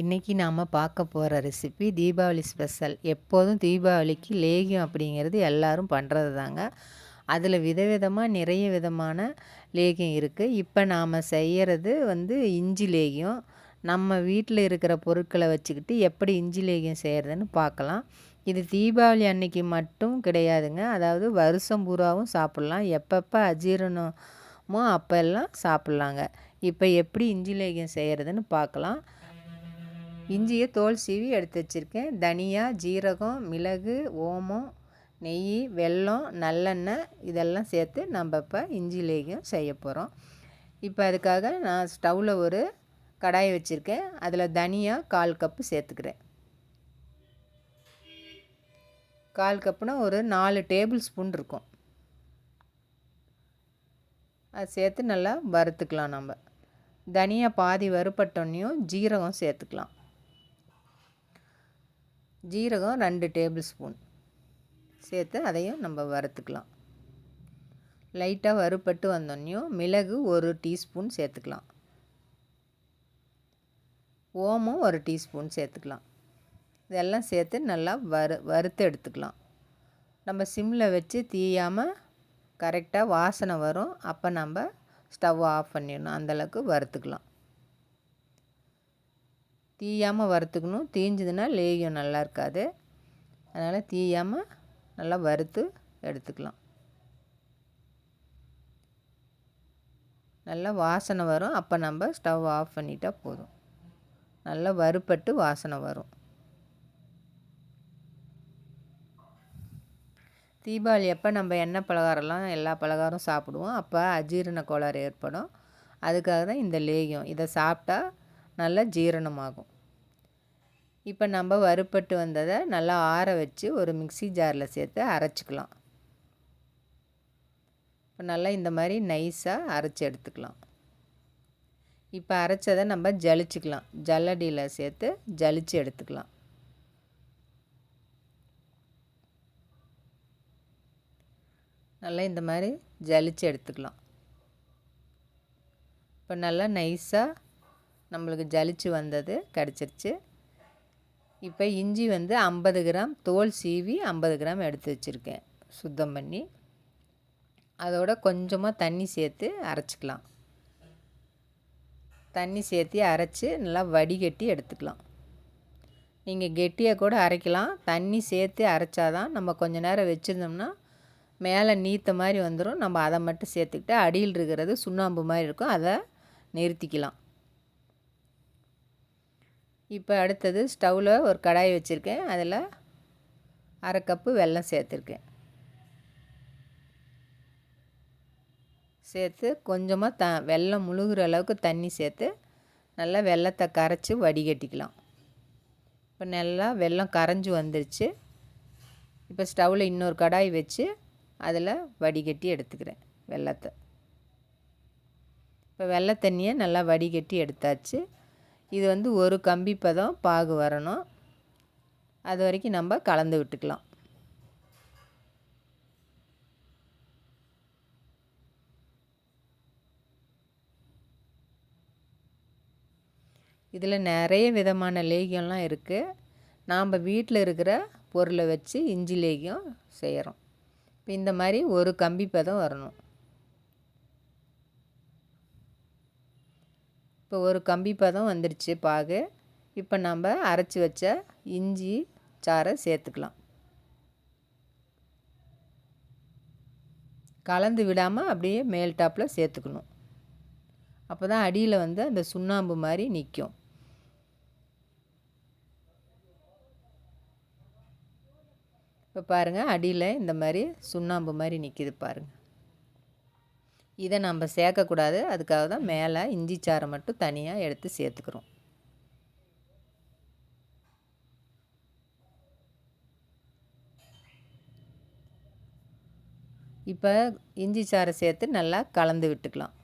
இன்றைக்கி நாம் பார்க்க போகிற ரெசிபி தீபாவளி ஸ்பெஷல் எப்போதும் தீபாவளிக்கு லேகியம் அப்படிங்கிறது எல்லோரும் பண்ணுறது தாங்க. அதில் விதவிதமாக நிறைய விதமான லேகியம் இருக்குது இப்போ நாம் செய்கிறது வந்து இஞ்சி லேகியம். நம்ம வீட்டில் இருக்கிற பொருட்களை வச்சுக்கிட்டு எப்படி இஞ்சி லேகியம் செய்கிறதுன்னு பார்க்கலாம். இது தீபாவளி அன்னைக்கு மட்டும் கிடையாதுங்க. அதாவது வருஷம் பூராவும் சாப்பிட்லாம். எப்பப்போ அஜீரணமோ அப்போல்லாம் சாப்பிட்லாங்க. இப்போ எப்படி இஞ்சி லேகியம் செய்கிறதுன்னு பார்க்கலாம். இஞ்சியை தோல் சீவி எடுத்து வச்சுருக்கேன். தனியா ஜீரகம் மிளகு ஓமம் நெய் வெல்லம் நல்லெண்ணெய் இதெல்லாம் சேர்த்து நம்ம இப்போ இஞ்சி லேகியம் செய்ய போகிறோம் இப்போ அதுக்காக நான் ஸ்டவ்வில் ஒரு கடாயை வச்சுருக்கேன். அதில் தனியாக கால் கப்பு சேர்த்துக்கிறேன். கால் கப்புனா ஒரு நாலு டேபிள் ஸ்பூன் இருக்கும். அது சேர்த்து நல்லா வறுத்துக்கலாம் நம்ம. தனியாக பாதி வறுப்பட்டோன்னையும் ஜீரகம் சேர்த்துக்கலாம். ஜீரகம் ரெண்டு டேபிள் ஸ்பூன். சேர்த்து அதையும் நம்ம வறுத்துக்கலாம். லைட்டாக வறுப்பட்டு வந்தோடனையும் மிளகு ஒரு டீஸ்பூன் சேர்த்துக்கலாம். ஓமம் ஒரு டீஸ்பூன் சேர்த்துக்கலாம். இதெல்லாம் சேர்த்து நல்லா வறு வறுத்து எடுத்துக்கலாம். நம்ம சிம்மில் வச்சு தீயாமல் கரெக்டாக வாசனை வரும். அப்போ நம்ம ஸ்டவ் ஆஃப் பண்ணிடணும். அந்தளவுக்கு வறுத்துக்கலாம். தீயாமல் வறுத்துக்கணும். தீஞ்சதுன்னா லேகியம் நல்லா இருக்காது. அதனால் தீயாமல் நல்லா வறுத்து எடுத்துக்கலாம். நல்லா வாசனை வரும். அப்போ நம்ம ஸ்டவ் ஆஃப் பண்ணிட்டால் போதும். நல்லா வறுப்பட்டு வாசனை வரும். தீபாவளி அப்போ நம்ம எண்ணெய் பலகாரம்லாம் எல்லா பலகாரம் சாப்பிடுவோம். அப்போ அஜீரண கோளாறு ஏற்படும். அதுக்காக தான் இந்த லேகியம் இதை சாப்பிட்டா நல்லா ஜீரணமாகும். இப்போ நம்ம வறுப்பட்டு வந்ததை நல்லா ஆற வச்சு ஒரு மிக்சி ஜாரில் சேர்த்து அரைச்சிக்கலாம். இப்போ நல்லா இந்த மாதிரி நைஸாக அரைச்சி எடுத்துக்கலாம். இப்போ அரைச்சதை நம்ம ஜலிச்சுக்கலாம். ஜல்லடியில் சேர்த்து ஜலிச்சு எடுத்துக்கலாம். நல்லா இந்த மாதிரி ஜலிச்சு எடுத்துக்கலாம். இப்போ நல்லா நைஸாக நம்மளுக்கு ஜலிச்சு வந்தது கிடச்சிருச்சு. இப்போ இஞ்சி வந்து ஐம்பது கிராம் தோல் சீவி ஐம்பது கிராம் எடுத்து வச்சுருக்கேன் சுத்தம் பண்ணி. அதோட கொஞ்சமாக தண்ணி சேர்த்து அரைச்சிக்கலாம். தண்ணி சேர்த்து அரைச்சி நல்லா வடிகட்டி எடுத்துக்கலாம். நீங்கள் கெட்டியாக கூட அரைக்கலாம். தண்ணி சேர்த்து அரைச்சாதான் நம்ம கொஞ்ச நேரம் வச்சுருந்தோம்னா மேலே நீத்த மாதிரி வந்துடும் நம்ம அதை மட்டும் சேர்த்துக்கிட்டு அடியில் இருக்கிறது சுண்ணாம்பு மாதிரி இருக்கும். அதை நிறுத்திக்கலாம். இப்போ அடுத்தது ஸ்டவ்வில் ஒரு கடாய் வச்சுருக்கேன். அதில் அரை கப்பு வெல்லம் சேர்த்துருக்கேன். சேர்த்து கொஞ்சமாக த வெள்ளம் முழுகிற அளவுக்கு தண்ணி சேர்த்து நல்லா வெள்ளத்தை கரைச்சி வடிகட்டிக்கலாம். இப்போ நல்லா வெல்லம் கரைஞ்சி வந்துருச்சு. இப்போ ஸ்டவ்வில் இன்னொரு கடாய் வச்சு அதில் வடிகட்டி எடுத்துக்கிறேன் வெள்ளத்தை இப்போ வெள்ளை தண்ணியை நல்லா வடிகட்டி எடுத்தாச்சு. இது வந்து ஒரு கம்பி பதம் பாகு வரணும். அது வரைக்கும் நம்ம கலந்து விட்டுக்கலாம். இதில் நிறைய விதமான லேகியம்லாம் இருக்குது நாம் வீட்டில் இருக்கிற பொருளை வச்சு இஞ்சி லேகியம் செய்கிறோம் இப்போ இந்த மாதிரி ஒரு கம்பி பதம் வரணும். இப்போ ஒரு கம்பி பதம் வந்துடுச்சு பாகு. இப்போ நம்ம அரைச்சி வச்ச இஞ்சி சாறை சேர்த்துக்கலாம். கலந்து விடாமல் அப்படியே மேல் டாப்பில் சேர்த்துக்கணும். அப்போ தான் அடியில் வந்து அந்த சுண்ணாம்பு மாதிரி நிற்கும் இப்போ பாருங்கள் அடியில் இந்த மாதிரி சுண்ணாம்பு மாதிரி நிற்கிது பாருங்கள் இதை நம்ம சேர்க்கக்கூடாது. அதுக்காக தான் மேலே இஞ்சி சாறை மட்டும் தனியாக எடுத்து சேர்த்துக்கிறோம். இப்போ இஞ்சி சாறை சேர்த்து நல்லா கலந்து விட்டுக்கலாம்.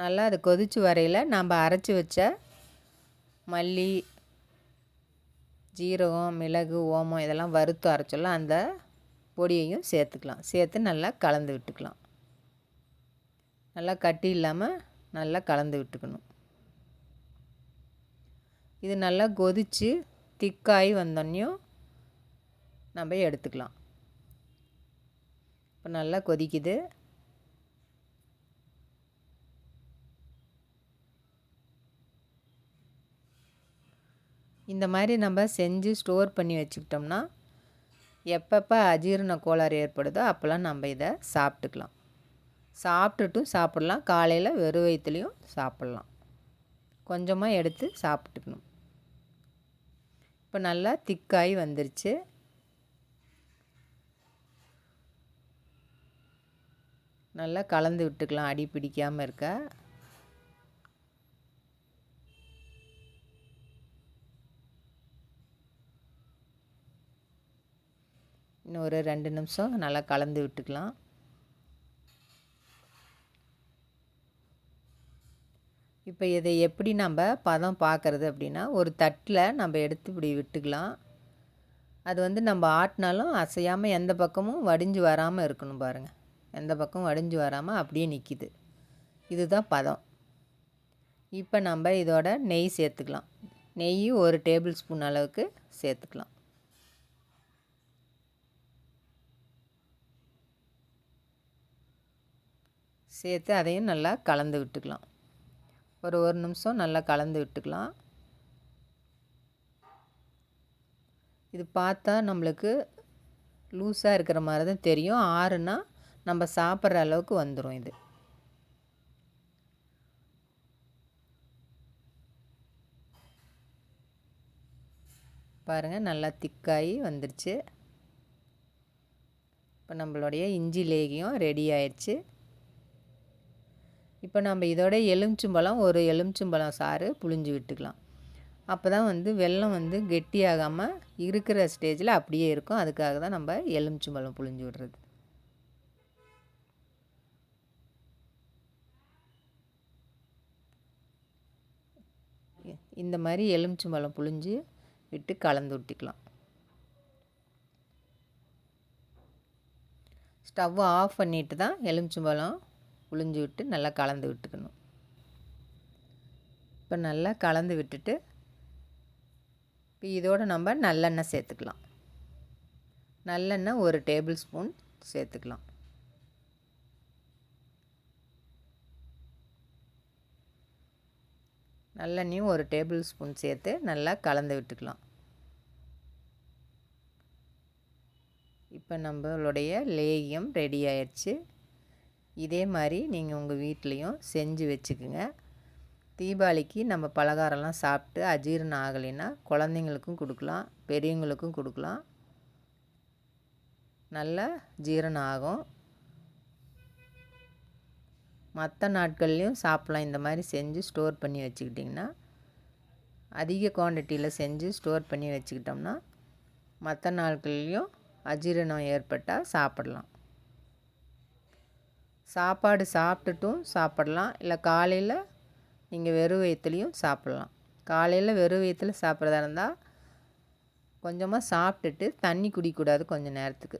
நல்லா அது கொதிச்சு வரையில் நம்ம அரைச்சி வச்ச மல்லி ஜீரகம் மிளகு ஓமம் இதெல்லாம் வறுத்து அரைச்சோல்லாம் அந்த பொடியையும் சேர்த்துக்கலாம். சேர்த்து நல்லா கலந்து விட்டுக்கலாம். நல்லா கட்டி இல்லாமல் நல்லா கலந்து விட்டுக்கணும். இது நல்லா கொதித்து திக்காகி வந்தோடனையும் நம்ம எடுத்துக்கலாம். இப்போ நல்லா கொதிக்குது. இந்த மாதிரி நம்ம செஞ்சு ஸ்டோர் பண்ணி வச்சுக்கிட்டோம்னா எப்பப்போ அஜீரண கோளாறு ஏற்படுதோ அப்போல்லாம் நம்ம இதை சாப்பிட்டுக்கலாம். சாப்பிட்டுட்டும் சாப்பிட்லாம். காலையில் வெறும் வயிற்றுலையும் சாப்பிட்லாம். கொஞ்சமாக எடுத்து சாப்பிட்டுக்கணும். இப்போ நல்லா திக்காகி வந்துருச்சு. நல்லா கலந்து விட்டுக்கலாம். அடி பிடிக்காமல் இருக்க. இன்னும் ஒரு ரெண்டு நிமிஷம் நல்லா கலந்து விட்டுக்கலாம். இப்போ இதை எப்படி நம்ம பதம் பார்க்குறது அப்படின்னா ஒரு தட்டில் நம்ம எடுத்து இப்படி விட்டுக்கலாம். அது வந்து நம்ம ஆட்டினாலும் அசையாமல் எந்த பக்கமும் வடிஞ்சு வராமல் இருக்கணும் பாருங்கள் எந்த பக்கமும் வடிஞ்சு வராமல் அப்படியே நிற்கிது இதுதான் பதம். இப்போ நம்ம இதோட நெய் சேர்த்துக்கலாம். நெய் ஒரு டேபிள் ஸ்பூன் அளவுக்கு சேர்த்துக்கலாம். சேர்த்து அதையும் நல்லா கலந்து விட்டுக்கலாம். ஒரு ஒரு நிமிஷம் நல்லா கலந்து விட்டுக்கலாம். இது பார்த்தா நம்மளுக்கு லூஸாக இருக்கிற மாதிரி தான் தெரியும். ஆறுனா நம்ம சாப்பிட்ற அளவுக்கு வந்துடும் இது. பாருங்கள் நல்லா திக்காகி வந்துருச்சு. இப்போ நம்மளுடைய இஞ்சி லேகியம் ரெடி ஆயிடுச்சு. இப்போ நம்ம இதோட எலுமிச்சம்பழம் ஒரு எலுமிச்சம்பழம் சாறு புழிஞ்சு விட்டுக்கலாம். அப்போ தான் வந்து வெள்ளம் வந்து கெட்டியாகாமல் இருக்கிற ஸ்டேஜில் அப்படியே இருக்கும். அதுக்காக தான் நம்ம எலுமிச்சம்பழம் புழிஞ்சு விடுறது. இந்த மாதிரி எலுமிச்சம்பழம் புழிஞ்சு விட்டு கலந்து விட்டுக்கலாம் ஸ்டவ்வை ஆஃப் பண்ணிட்டு தான் எலுமிச்சம்பழம் புழிஞ்சு விட்டு நல்லா கலந்து விட்டுக்கணும். இப்போ நல்லா கலந்து விட்டுட்டு இப்போ இதோடு நம்ம நல்லெண்ணெய் சேர்த்துக்கலாம். நல்லெண்ணெய் ஒரு டேபிள் ஸ்பூன் சேர்த்துக்கலாம். நல்லெண்ணையும் ஒரு டேபிள் ஸ்பூன் சேர்த்து நல்லா கலந்து விட்டுக்கலாம். இப்போ நம்மளுடைய லேகியம் ரெடி ஆயிடுச்சு. இதே மாதிரி நீங்கள் உங்கள் வீட்லேயும் செஞ்சு வச்சுக்குங்க. தீபாவளிக்கு நம்ம பலகாரம்லாம் சாப்பிட்டு அஜீரணம் ஆகலைன்னா குழந்தைங்களுக்கும் கொடுக்கலாம் பெரியவங்களுக்கும் கொடுக்கலாம். நல்லா ஜீரணம் ஆகும். மற்ற நாட்கள்லேயும் சாப்பிட்லாம். இந்த மாதிரி செஞ்சு ஸ்டோர் பண்ணி வச்சுக்கிட்டிங்கன்னா அதிக குவான்டிட்டியில் செஞ்சு ஸ்டோர் பண்ணி வச்சுக்கிட்டோம்னா மற்ற நாட்கள்லேயும் அஜீரணம் ஏற்பட்டால் சாப்பிடலாம். சாப்பாடு சாப்பிட்டுட்டும் சாப்பிடலாம். இல்லை காலையில் நீங்கள் வெறும் வயிற்றுலையும் சாப்பிட்லாம். காலையில் வெறும் வயிற்றில் சாப்பிட்றதா இருந்தால் கொஞ்சமாக சாப்பிட்டுட்டு தண்ணி குடிக்கூடாது கொஞ்சம் நேரத்துக்கு.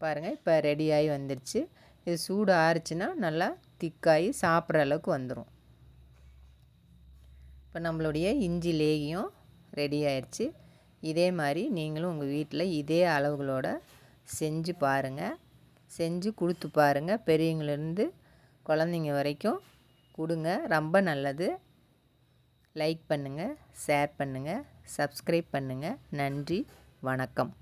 பாருங்கள் இப்போ ரெடியாகி வந்துருச்சு. இது சூடு ஆறுச்சுன்னா நல்லா திக்காகி சாப்பிட்ற அளவுக்கு வந்துடும் இப்போ நம்மளுடைய இஞ்சி லேகியும் ரெடி ஆயிடுச்சு இதே மாதிரி நீங்களும் உங்கள் வீட்டில் இதே அளவுகளோடு செஞ்சு பாருங்கள் செஞ்சு கொடுத்து பாருங்கள் பெரியவங்கலேருந்து குழந்தைங்க வரைக்கும் கொடுங்க. ரொம்ப நல்லது. லைக் பண்ணுங்கள் ஷேர் பண்ணுங்கள் சப்ஸ்கிரைப் பண்ணுங்கள் நன்றி வணக்கம்.